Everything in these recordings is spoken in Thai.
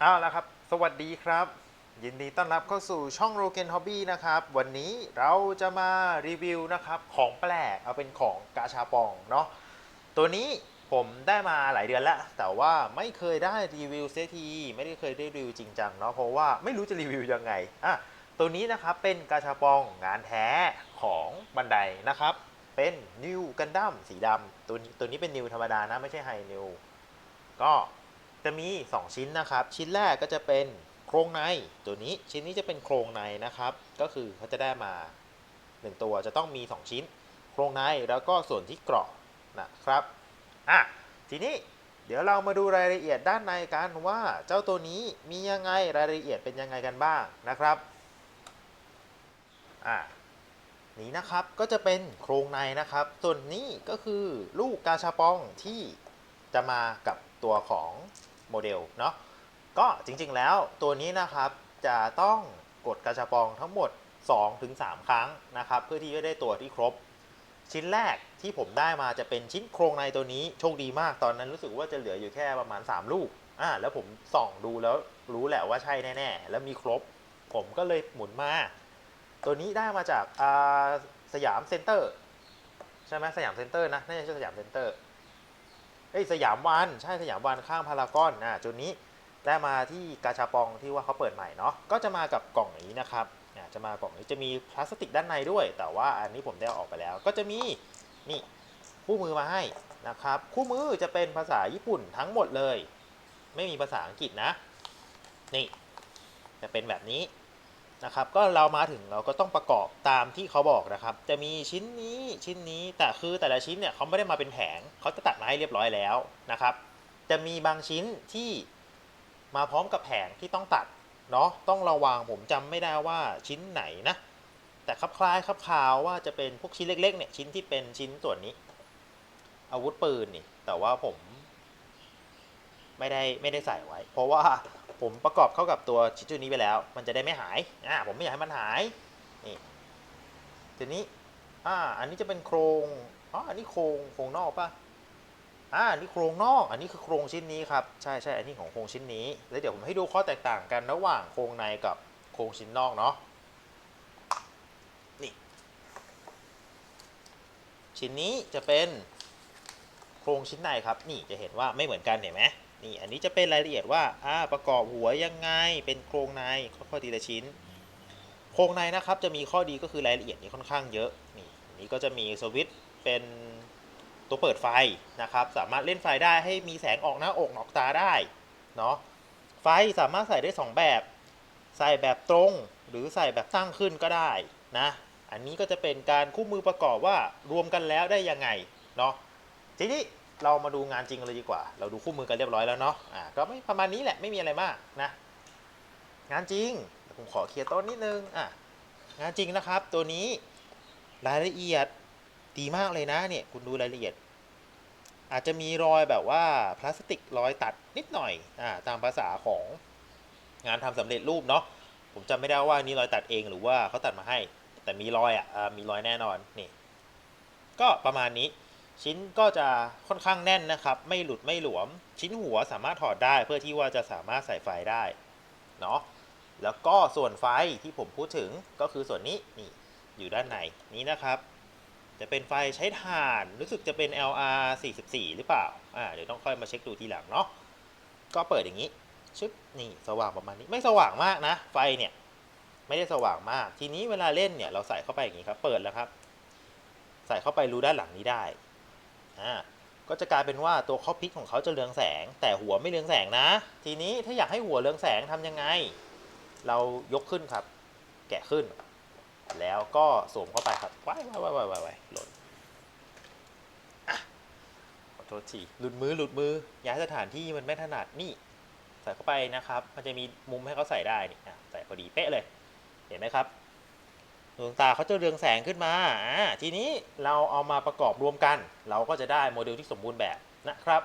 เอาละครับ สวัสดีครับ ยินดีต้อนรับเข้าสู่ช่อง r o g a n Hobby นะครับ วันนี้เราจะมารีวิวนะครับ ของแปลกเอาเป็นของกาชาปองเนาะตัวนี้ผมได้มาหลายเดือนแล้ว แต่ว่าไม่เคยได้รีวิวเซที ไม่ได้เคยได้รีวิวจริงจังเนาะเพราะว่าไม่รู้จะรีวิวยังไงอะตัวนี้นะครับเป็นกาชาปองงานแท้ของบันไดนะครับ เป็นนิวกันดั้มสีดำตัวตัวนี้เป็นนิวธรรมดานะไม่ใช่ไฮนิวก็ จะมี 2 ชิ้นนะครับ ชิ้นแรกก็จะเป็นโครงในตัวนี้ชิ้นนี้จะเป็นโครงในนะครับ ก็คือเขาจะได้มา 1 ตัวจะต้องมี 2 ชิ้น โครงในแล้วก็ส่วนที่เกราะนะครับอะทีนี้เดี๋ยวเรามาดูรายละเอียดด้านในกันว่าเจ้าตัวนี้มียังไงรายละเอียดเป็นยังไงกันบ้างนะครับอะนี้นะครับก็จะเป็นโครงในนะครับ ส่วนนี้ก็คือลูกกาชาปองที่จะมากับตัวของ โมเดลเนาะก็จริงๆแล้วตัวนี้นะครับจะต้องกดกาชาปองทั้งหมด 2-3 ครั้งนะครับ เพื่อที่จะได้ตัวที่ครบ ชิ้นแรกที่ผมได้มาจะเป็นชิ้นโครงในตัวนี้โชคดีมากตอนนั้นรู้สึกว่าจะเหลืออยู่แค่ประมาณ 3 ลูกอ่าแล้วผมส่องดูแล้วรู้แหละว่าใช่แน่ๆ แล้วมีครบ ผมก็เลยหมุนมา ตัวนี้ได้มาจากอาสยามเซ็นเตอร์ใช่ไหมสยามเซ็นเตอร์นะน่าจะใช่สยามเซ็นเตอร์ เอ้ยสยามวันใช่สยามวันข้างพารากอนนะจุดนี้ได้มาที่กาชาปองที่ว่าเขาเปิดใหม่เนาะก็จะมากับกล่องนี้นะครับจะมากล่องนี้จะมีพลาสติกด้านในด้วย แต่ว่าอันนี้ผมได้ออกไปแล้ว ก็จะมีนี่คู่มือมาให้นะครับ คู่มือจะเป็นภาษาญี่ปุ่นทั้งหมดเลย ไม่มีภาษาอังกฤษนะ นี่ จะเป็นแบบนี้ นะครับก็เรามาถึงเราก็ต้องประกอบตามที่เขาบอกนะครับ จะมีชิ้นนี้ชิ้นนี้แต่คือแต่ละชิ้นเนี่ยเขาไม่ได้มาเป็นแผงเขาจะตัดมาให้เรียบร้อยแล้วนะครับ จะมีบางชิ้นที่มาพร้อมกับแผงที่ต้องตัดเนาะต้องระวังผมจำไม่ได้ว่าชิ้นไหนนะ แต่คลับคล้ายคลับคาวว่าจะเป็นพวกชิ้นเล็กๆเนี่ยชิ้นที่เป็นชิ้นส่วนนี้ อาวุธปืนนี่แต่ว่าผม ไม่ได้ไม่ได้ใส่ไว้ เพราะว่า ผมประกอบเข้ากับตัวชิ้นตัวนี้ไปแล้ว มันจะได้ไม่หายอ่าผมไม่อยากให้มันหายนี่ทีนี้อ่าอันนี้จะเป็นโครงอ๋ออันนี้โครงโครงนอกปะอ่าอันนี้โครงนอก อันนี้คือโครงชิ้นนี้ครับใช่ใช่อันนี้ของโครงชิ้นนี้แล้วเดี๋ยวผมให้ดูข้อแตกต่างกันระหว่างโครงในกับโครงชิ้นนอกเนาะนี่ชิ้นนี้จะเป็นโครงชิ้นในครับ นี่จะเห็นว่าไม่เหมือนกันเห็นไหม นี่อันนี้จะเป็นรายละเอียดว่าอ่าประกอบหัวยังไงเป็นโครงในค่อยๆทีละชิ้น โครงในนะครับจะมีข้อดีก็คือรายละเอียดนี้ค่อนข้างเยอะนี่นนี้ก็จะมีสวิตช์เป็นตัวเปิดไฟนะครับ สามารถเล่นไฟได้ให้มีแสงออกหน้าอกออกตาได้เนาะไฟสามารถใส่ได้ 2 แบบ ใส่แบบตรงหรือใส่แบบตั้งขึ้นก็ได้นะ อันนี้ก็จะเป็นการคู่มือประกอบว่ารวมกันแล้วได้ยังไงเนาะทีนี้ เรามาดูงานจริงกันเลยดีกว่า เราดูคู่มือกันเรียบร้อยแล้วเนาะอ่าก็ไม่ประมาณนี้แหละไม่มีอะไรมากนะ งานจริงผมขอเคลียร์ต้นนิดนึงอะงานจริงนะครับ ตัวนี้รายละเอียดดีมากเลยนะเนี่ยคุณดูรายละเอียด อาจจะมีรอยแบบว่าพลาสติกรอยตัดนิดหน่อยอ่าตามภาษาของงานทำสำเร็จรูปเนาะผมจำไม่ได้ว่านี่รอยตัดเองหรือว่าเขาตัดมาให้ แต่มีรอยอะอ่ามีรอยแน่นอนนี่ ก็ประมาณนี้ ชิ้นก็จะค่อนข้างแน่นนะครับ ไม่หลุดไม่หลวม ชิ้นหัวสามารถถอดได้เพื่อที่ว่าจะสามารถใส่ไฟได้เนาะแล้วก็ส่วนไฟที่ผมพูดถึงก็คือส่วนนี้นี่อยู่ด้านในนี้นะครับ จะเป็นไฟใช้ถ่านรู้สึกจะเป็น LR 44 หรือเปล่าอ่าเดี๋ยวต้องค่อยมาเช็คดูทีหลังเนาะก็เปิดอย่างนี้ชึบนี่สว่างประมาณนี้ไม่สว่างมากนะ ไฟเนี่ยไม่ได้สว่างมาก ทีนี้เวลาเล่นเนี่ยเราใส่เข้าไปอย่างนี้ครับ เปิดแล้วครับ ใส่เข้าไปรูด้านหลังนี้ได้ อ่าก็จะกลายเป็นว่าตัวข้อพิกของเขาจะเรืองแสง แต่หัวไม่เรืองแสงนะ ทีนี้ถ้าอยากให้หัวเรืองแสงทำยังไง เรายกขึ้นครับ แกะขึ้น แล้วก็สวมเข้าไปครับว้ายว้ายว้ายว้ายว้ายหล่นขอโทษทีหลุดมือหลุดมือย้ายสถานที่มันไม่ถนัดนี่ ใส่เข้าไปนะครับ มันจะมีมุมให้เขาใส่ได้นี่ใส่พอดีเป๊ะเลย เห็นไหมครับ ดวงตาเขาจะเรืองแสงขึ้นมา ทีนี้เราเอามาประกอบรวมกัน เราก็จะได้โมเดลที่สมบูรณ์แบบนะครับ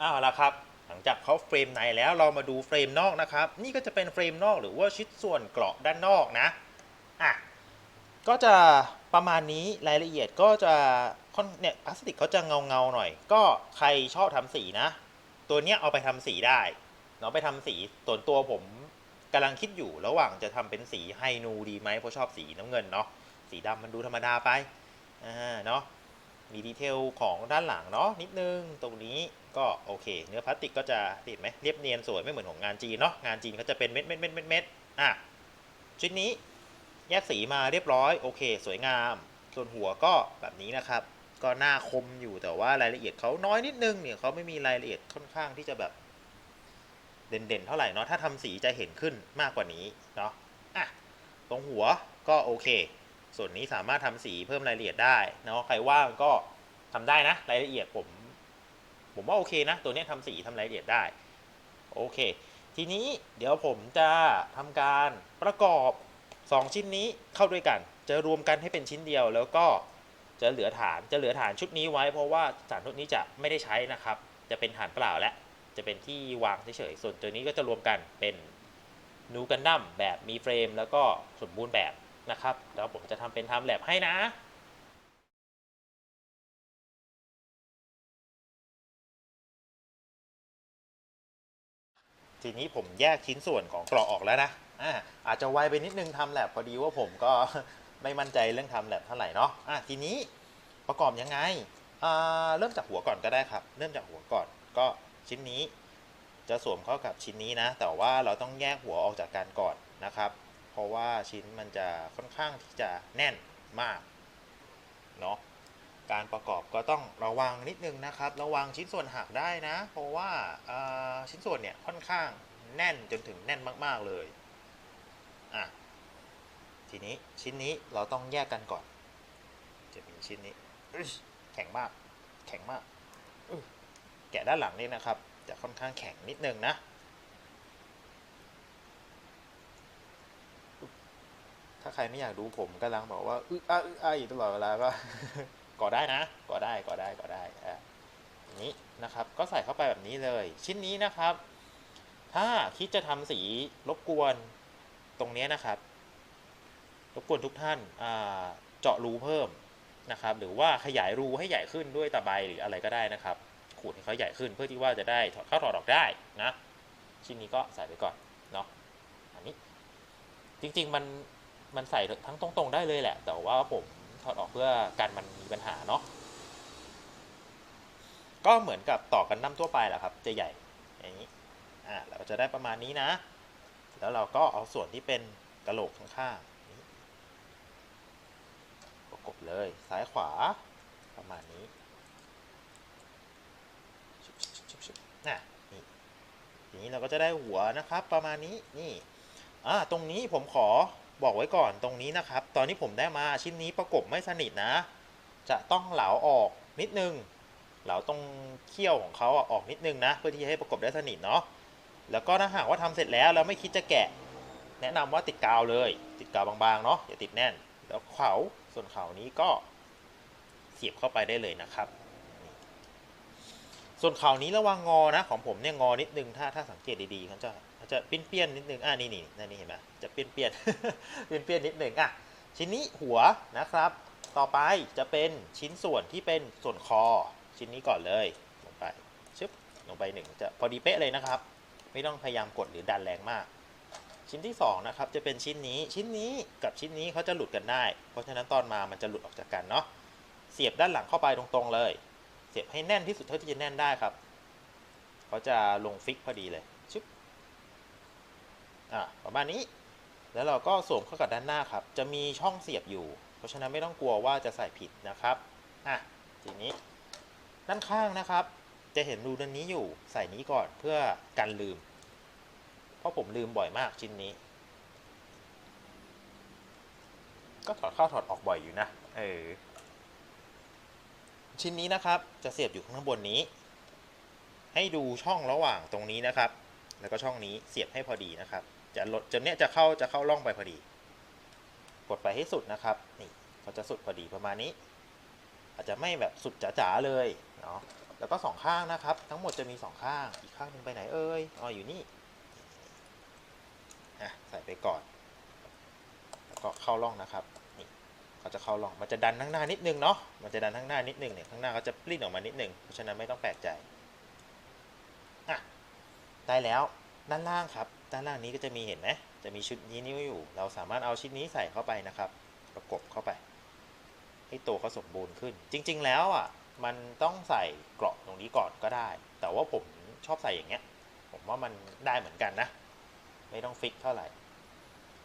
อ้าวละครับ หลังจากเขาเฟรมในแล้วเรามาดูเฟรมนอกนะครับ นี่ก็จะเป็นเฟรมนอกหรือว่าชิ้นส่วนเกราะด้านนอกนะอะก็จะประมาณนี้รายละเอียดก็จะคอนเนี่ยพลาสติกเขาจะเงาเงาๆหน่อย ก็ใครชอบทำสีนะ ตัวเนี้ยเอาไปทำสีได้เนาะไปทำสีส่วนตัวผม กำลังคิดอยู่ระหว่างจะทำเป็นสีไฮนูดีไหมเพราะชอบสีน้ำเงินเนาะสีดำมันดูธรรมดาไปอ่าเนาะมีดีเทลของด้านหลังเนาะนิดนึงตรงนี้ก็โอเค เนื้อพลาสติกก็จะติดไหมเรียบเนียนสวยไม่เหมือนของงานจีนเนาะงานจีนเขาจะเป็นเม็ดเม็ดเม็ดเม็ดเม็ดอะชุดนี้แยกสีมาเรียบร้อยโอเค สวยงาม ส่วนหัวก็แบบนี้นะครับ ก็หน้าคมอยู่แต่ว่ารายละเอียดเขาน้อยนิดนึงเนี่ยเขาไม่มีรายละเอียดค่อนข้างที่จะแบบ เด่นๆ เท่าไหร่เนาะถ้าทำสีจะเห็นขึ้นมากกว่านี้เนาะอะตรงหัวก็โอเค ส่วนนี้สามารถทำสีเพิ่มรายละเอียดได้เนาะใครว่างก็ทำได้นะรายละเอียดผม ผมว่าโอเคนะ ตัวนี้ทำสีทำรายละเอียดได้โอเค ทีนี้เดี๋ยวผมจะทำการประกอบ 2 ชิ้นนี้เข้าด้วยกัน จะรวมกันให้เป็นชิ้นเดียวแล้วก็จะเหลือฐานจะเหลือฐานชุดนี้ไว้ เพราะว่าฐานชุดนี้จะไม่ได้ใช้นะครับ จะเป็นฐานเปล่าและ จะเป็นที่วางเฉยๆส่วนตัวนี้ก็จะรวมกันเป็นนูกันดั้มแบบมีเฟรมแล้วก็สมบูรณ์แบบนะครับแล้วผมจะทำเป็นทำแลบให้นะทีนี้ผมแยกชิ้นส่วนของกรอกออกแล้วนะอ่าอาจจะไวไปนิดนึงทำแลบพอดีว่าผมก็ไม่มั่นใจเรื่องทำแลบเท่าไหร่เนาะอะทีนี้ประกอบยังไงอ่าเริ่มจากหัวก่อนก็ได้ครับ เริ่มจากหัวก่อนก็ ชิ้นนี้จะสวมเข้ากับชิ้นนี้นะ แต่ว่าเราต้องแยกหัวออกจากกันก่อนนะครับ เพราะว่าชิ้นมันจะค่อนข้างที่จะแน่นมากเนาะการประกอบก็ต้องระวังนิดนึงนะครับ ระวังชิ้นส่วนหักได้นะ เพราะว่าชิ้นส่วนเนี่ยค่อนข้างแน่นจนถึงแน่นมาก ๆเลยอะทีนี้ชิ้นนี้เราต้องแยกกันก่อน จะมีชิ้นนี้แข็งมาก แข็งมาก แกะด้านหลังนี่นะครับ จะค่อนข้างแข็งนิดนึงนะ ถ้าใครไม่อยากดูผมกำลังบอกว่าอึอ้าอึอ้าอยู่ตลอดเวลาก็ก่อได้นะก่อได้ก่อได้ก่อได้อะอย่านี้นะครับ ก็ใส่เข้าไปแบบนี้เลย ชิ้นนี้นะครับ ถ้าคิดจะทำสีรบกวนตรงนี้นะครับ รบกวนทุกท่านเจาะรูเพิ่มนะครับ หรือว่าขยายรูให้ใหญ่ขึ้นด้วยตะไบหรืออะไรก็ได้นะครับ ขูดให้เขาใหญ่ขึ้น เพื่อที่ว่าจะได้ถอดเข้าถอดออกได้นะ ชิ้นนี้ก็ใส่ไปก่อนเนาะอันนี้จริงๆมันมันใส่ทั้งตรงๆได้เลยแหละ แต่ว่าผมถอดออกเพื่อการมันมีปัญหาเนาะก็เหมือนกับต่อกันน้ำทั่วไปแหละครับจะใหญ่อย่างนี้อ่าเราก็จะได้ประมาณนี้นะ แล้วเราก็เอาส่วนที่เป็นกระโหลกข้างๆนี้ประกบเลยซ้ายขวาประมาณนี้ ชุบชุบชุบชุบ น่ะนี่ทีนี้เราก็จะได้หัวนะครับ ประมาณนี้นี่อ่าตรงนี้ผมขอบอกไว้ก่อนตรงนี้นะครับ ตอนนี้ผมได้มาชิ้นนี้ประกบไม่สนิทนะ จะต้องเหลาออกนิดนึง เหลาตรงเขี้ยวของเขาอะออกนิดนึงนะ เพื่อที่จะให้ประกบได้สนิทเนาะแล้วก็ถ้าหากว่าทำเสร็จแล้วแล้วไม่คิดจะแกะ แนะนำว่าติดกาวเลย ติดกาวบางๆเนาะอย่าติดแน่น แล้วเขาส่วนเขานี้ก็เสียบเข้าไปได้เลยนะครับ ส่วนเข่านี้ระวังงอนะของผมเนี่ยงอนิดนึงถ้าถ้าสังเกตดีๆเขาจะเขาจะเปี้ยนๆนิดนึงอ่านี่นี่นี่นี่เห็นไหมจะเปี้ยนเปี้ยนเปี้ยนเปี้ยนนิดนึงอะชิ้นนี้หัวนะครับ ต่อไปจะเป็นชิ้นส่วนที่เป็นส่วนคอ ชิ้นนี้ก่อนเลยลงไปชึบลงไปหนึ่งจะพอดีเป๊ะเลยนะครับ ไม่ต้องพยายามกดหรือดันแรงมากชิ้นที่สองนะครับจะเป็นชิ้นนี้ชิ้นนี้กับชิ้นนี้เขาจะหลุดกันได้ เพราะฉะนั้นตอนมามันจะหลุดออกจากกันเนาะเสียบด้านหลังเข้าไปตรงๆเลย เสียบให้แน่นที่สุดเท่าที่จะแน่นได้ครับเขาจะลงฟิกพอดีเลยชึบอะประมาณนี้ แล้วเราก็สวมเข้ากับด้านหน้าครับ จะมีช่องเสียบอยู่ เพราะฉะนั้นไม่ต้องกลัวว่าจะใส่ผิดนะครับอะทีนี้ ด้านข้างนะครับ จะเห็นรูด้านนี้อยู่ใส่นี้ก่อนเพื่อกันลืม เพราะผมลืมบ่อยมากชิ้นนี้ ก็ถอดเข้าถอดออกบ่อยอยู่นะเออ ชิ้นนี้นะครับ จะเสียบอยู่ข้างบนนี้ ให้ดูช่องระหว่างตรงนี้นะครับ แล้วก็ช่องนี้เสียบให้พอดีนะครับ จะลดจนเนี้ยจะเข้าจะเข้าร่องไปพอดี กดไปให้สุดนะครับนี่เขาจะสุดพอดีประมาณนี้ อาจจะไม่แบบสุดจ๋าๆเลยเนาะแล้วก็สองข้างนะครับ ทั้งหมดจะมีสองข้างอีกข้างหนึ่งไปไหนเอ่ยอ๋ออยู่นี่อะใส่ไปก่อน แล้วก็เข้าร่องนะครับ เขาจะเข้าร่องมันจะดันข้างหน้านิดนึงเนาะมันจะดันข้างหน้านิดนึงเนี่ยข้างหน้าเขาจะปลิ้นออกมานิดนึงเพราะฉะนั้นไม่ต้องแปลกใจอะได้แล้วด้านล่างครับ ด้านล่างนี้ก็จะมีเห็นไหมจะมีชุดนี้นิ้วอยู่ เราสามารถเอาชุดนี้ใส่เข้าไปนะครับ ประกบเข้าไป ให้ตัวเขาสมบูรณ์ขึ้น จริง ๆ แล้วอะมันต้องใส่เกราะตรงนี้ก่อนก็ได้ แต่ว่าผมชอบใส่อย่างเงี้ย ผมว่ามันได้เหมือนกันนะ ไม่ต้องฟิกเท่าไหร่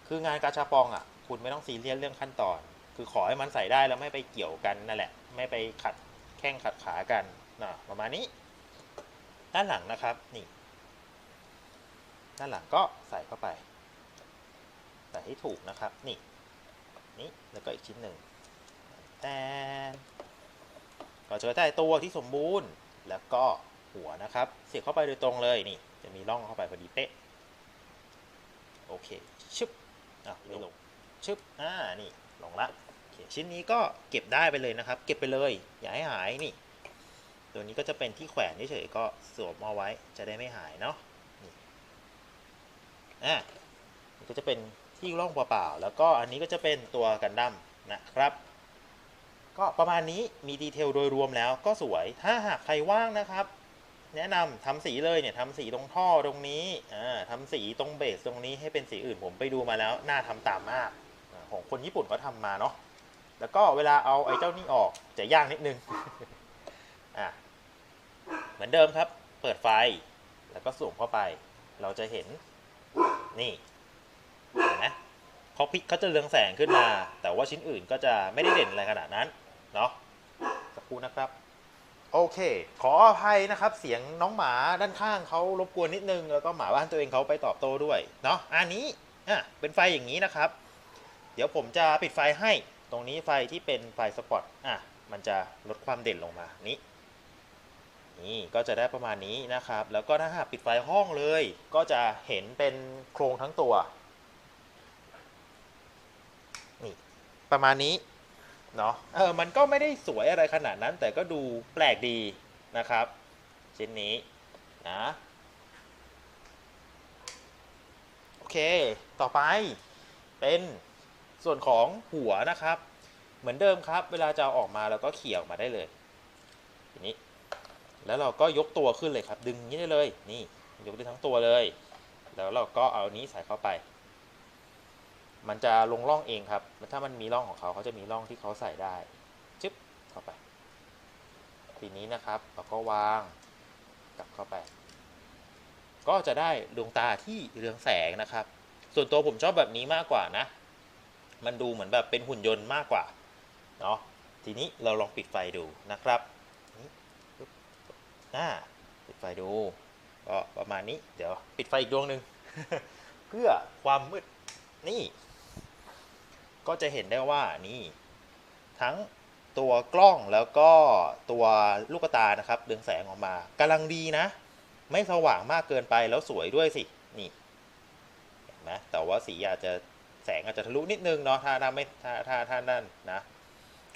คืองานกาชาปองอะ คุณไม่ต้องซีเรียสเรื่องขั้นตอน คือขอให้มันใส่ได้แล้วไม่ไปเกี่ยวกันนั่นแหละ ไม่ไปขัดแข้งขัดขากันนะประมาณนี้ ด้านหลังนะครับนี่ ด้านหลังก็ใส่เข้าไป ใส่ให้ถูกนะครับ นี่นี่แล้วก็อีกชิ้นหนึ่งแต่ก็จะได้ตัวที่สมบูรณ์แล้วก็หัวนะครับ เสียบเข้าไปโดยตรงเลยนี่ จะมีร่องเข้าไปพอดีเป๊ะโอเคชึบอะไม่ลงชึบอ่านี่ลงละ ชิ้นนี้ก็เก็บได้ไปเลยนะครับ เก็บไปเลย อย่าให้หายนี่ ตัวนี้ก็จะเป็นที่แขวนเฉยๆก็สวมเอาไว้จะได้ไม่หายเนาะนี่อะนี่ก็จะเป็นที่ร่องเปล่าๆแล้วก็อันนี้ก็จะเป็นตัวกันดั้มนะครับ ก็ประมาณนี้มีดีเทลโดยรวมแล้วก็สวยถ้าหากใครว่างนะครับ แนะนำทำสีเลยเนี่ยทำสีตรงท่อตรงนี้อ่าทำสีตรงเบสตรงนี้ให้เป็นสีอื่นผมไปดูมาแล้วน่าทำตามมากของคนญี่ปุ่นก็ทำมาเนาะ แล้วก็เวลาเอาไอ้เจ้านี่ออกจะยากนิดนึงอะเหมือนเดิมครับ เปิดไฟแล้วก็สูงเข้าไป เราจะเห็นนี่เห็นไหมเขาพิกเขาจะเรืองแสงขึ้นมา แต่ว่าชิ้นอื่นก็จะไม่ได้เด่นอะไรขนาดนั้นเนาะสักครู่นะครับโอเค ขออภัยนะครับ เสียงน้องหมาด้านข้างเขารบกวนนิดนึง แล้วก็หมาบ้านตัวเองเขาไปตอบโต้ด้วย เนาะ อันนี้ อะ เป็นไฟอย่างนี้นะครับ เดี๋ยวผมจะปิดไฟให้ ตรงนี้ไฟที่เป็นไฟสปอตอะมันจะลดความเด่นลงมานี้นี่ก็จะได้ประมาณนี้นะครับ แล้วก็ถ้าหากปิดไฟห้องเลย ก็จะเห็นเป็นโครงทั้งตัวนี่ประมาณนี้เนาะเออมันก็ไม่ได้สวยอะไรขนาดนั้น แต่ก็ดูแปลกดีนะครับชิ้นนี้นะโอเค ต่อไปเป็น ส่วนของหัวนะครับ เหมือนเดิมครับ เวลาจะอออกมาเราก็เขี่ยออกมาได้เลยทีนี้ แล้วเราก็ยกตัวขึ้นเลยครับ ดึงอย่างนี้ได้เลย นี่ ยกได้ทั้งตัวเลย แล้วเราก็เอานี้ใส่เข้าไป มันจะลงร่องเองครับ ถ้ามันมีร่องของเขาเขาจะมีร่องที่เขาใส่ได้ จึ๊บเข้าไป ทีนี้นะครับเราก็วางกลับเข้าไป ก็จะได้ดวงตาที่เรืองแสงนะครับ ส่วนตัวผมชอบแบบนี้มากกว่านะ มันดูเหมือนแบบเป็นหุ่นยนต์มากกว่าเนาะทีนี้เราลองปิดไฟดูนะครับนี่ปึ๊บอ่าปิดไฟดูก็ประมาณนี้เดี๋ยวปิดไฟอีกดวงหนึ่งเพื่อความมืดนี่ ก็จะเห็นได้ว่านี่ ทั้งตัวกล้องแล้วก็ตัวลูกตานะครับเรืองแสงออกมากำลังดีนะ ไม่สว่างมากเกินไปแล้วสวยด้วยสิ นี่เห็นไหมแต่ว่าสีอาจจะ แสงอาจจะทะลุนิดนึงเนาะถ้าถ้าไม่ถ้าถ้าถ้านั่นนะ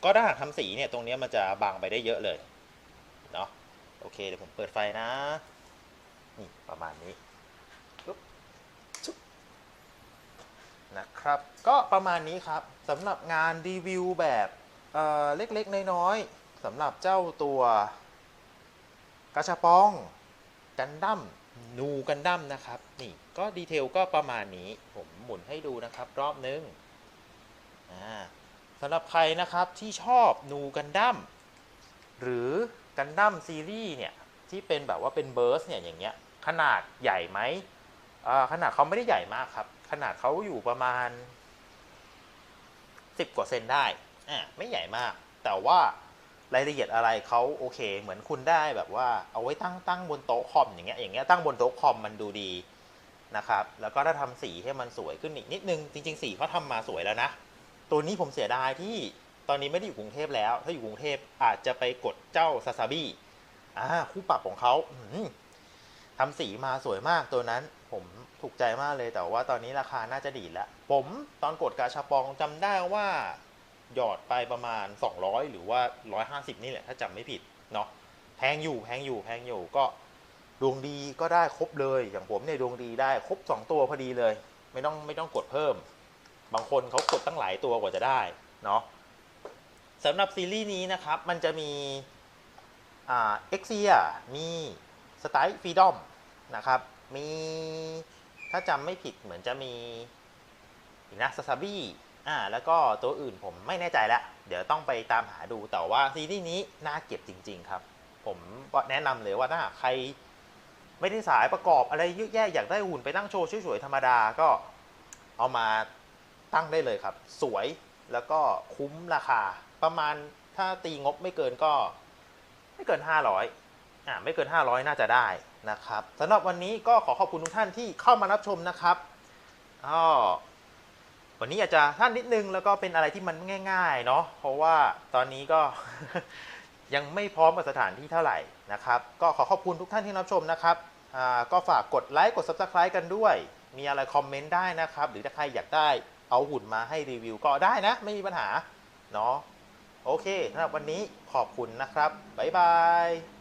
ก็ถ้าหากทำสีเนี่ยตรงนี้มันจะบางไปได้เยอะเลยเนาะโอเคเดี๋ยวผมเปิดไฟนะนี่ประมาณนี้ชุบนะครับ ก็ประมาณนี้ครับสำหรับงานรีวิวแบบเอ่อเล็กๆ น้อยๆสำหรับเจ้าตัวกระชาปองกันดั้มนูกันดั้มนะครับ นี่ก็ดีเทลก็ประมาณนี้ผม มุนให้ดูนะครับ รอบนึงอ่าสำหรับใครนะครับที่ชอบนูกันดั้มหรือกันดั้มซีรีส์เนี่ยที่เป็นแบบว่าเป็นเบิร์สเนี่ยอย่างเงี้ยขนาดใหญ่ไหมขนาดเขาไม่ได้ใหญ่มากครับ ขนาดเขาอยู่ประมาณ 10 กว่าเซนได้อ่าไม่ใหญ่มาก แต่ว่ารายละเอียดอะไรเขาโอเค เหมือนคุณได้แบบว่าเอาไว้ตั้งตั้งบนโต๊ะคอมอย่างเงี้ยอย่างเงี้ยตั้งบนโต๊ะคอมมันดูดี นะครับแล้วก็ถ้าทำสีให้มันสวยขึ้นอีกนิดนึง จริงๆสีเขาทำมาสวยแล้วนะ ตัวนี้ผมเสียดายที่ตอนนี้ไม่ได้อยู่กรุงเทพแล้ว ถ้าอยู่กรุงเทพอาจจะไปกดเจ้าซาซาบิอ่าคู่ปรับของเขาอื้อหือทำสีมาสวยมากตัวนั้นผมถูกใจมากเลยแต่ว่าตอนนี้ราคาน่าจะดีแล้ว ผมตอนกดกาชาปองจำได้ว่าหยอดไปประมาณ 200 หรือว่า 150 นี่แหละ ถ้าจำไม่ผิดเนาะแพงอยู่แพงอยู่แพงอยู่ก็ ดวงดีก็ได้ครบเลย อย่างผมเนี่ยดวงดีได้ครบ2 ตัวพอดีเลย ไม่ต้องไม่ต้องกดเพิ่ม บางคนเขากดตั้งหลายตัวกว่าจะได้เนาะสำหรับซีรีส์นี้นะครับ มันจะมีอ่าเอ็กเซียมีสไตล์ฟรีดอมนะครับ มีถ้าจำไม่ผิดเหมือนจะมีอีกนะซาซาบี้อ่าแล้วก็ตัวอื่นผมไม่แน่ใจละ เดี๋ยวต้องไปตามหาดูแต่ว่าซีรีส์นี้น่าเก็บจริง ๆ ครับ ผมแนะนำเลยว่าถ้าใคร ไม่ได้สายประกอบอะไรเยอะแยะอยากได้หุ่นไปตั้งโชว์สวยๆธรรมดาก็เอามาตั้งได้เลยครับ สวยแล้วก็คุ้มราคา ประมาณถ้าตีงบไม่เกินก็ ไม่เกิน 500อ่าไม่เกิน 500 น่าจะได้นะครับสำหรับวันนี้ก็ขอขอบคุณทุกท่านที่เข้ามารับชมนะครับก็วันนี้อาจจะท่านนิดนึงแล้วก็เป็นอะไรที่มันง่าย ๆ เนาะเพราะว่าตอนนี้ก็ยังไม่พร้อมกับสถานที่เท่าไหร่นะครับ ก็ขอขอบคุณทุกท่านที่รับชมนะครับ ก็ฝากกดไลค์กด subscribe กันด้วย มีอะไรคอมเมนต์ได้นะครับ หรือถ้าใครอยากได้เอาหุ่นมาให้รีวิวก็ได้นะ ไม่มีปัญหา เนาะโอเคสำหรับวันนี้ขอบคุณนะครับ บ๊ายบาย